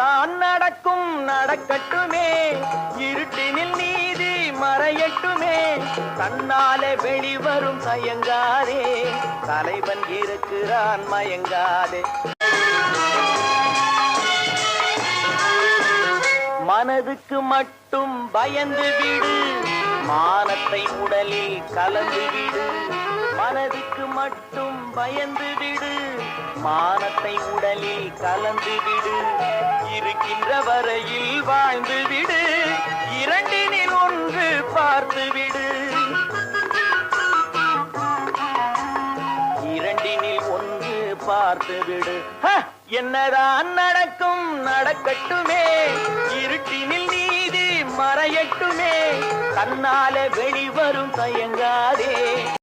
தான் நடக்கும் நடக்கட்டுமே. இருட்டினில் நீதி மறையட்டுமே. தன்னாலே வெளிவரும் தயங்காதே. தலைவன் இருக்கிறான் மயங்காதே. மனதுக்கு மட்டும் பயந்து விடு. மானத்தை உடலில் கலந்து விடு. மனதுக்கு மட்டும் பயந்து விடு. மானத்தை உடலில் கலந்து விடு. இருக்கின்ற வரையில் வாழ்ந்து விடு. இரண்டினில் ஒன்று பார்த்து விடு. இரண்டினில் ஒன்று பார்த்து விடு. என்னதான் நடக்கும் நடக்கட்டுமே. இருட்டினில் நீதி மறையட்டுமே. தன்னால வெளிவரும் தயங்காதே.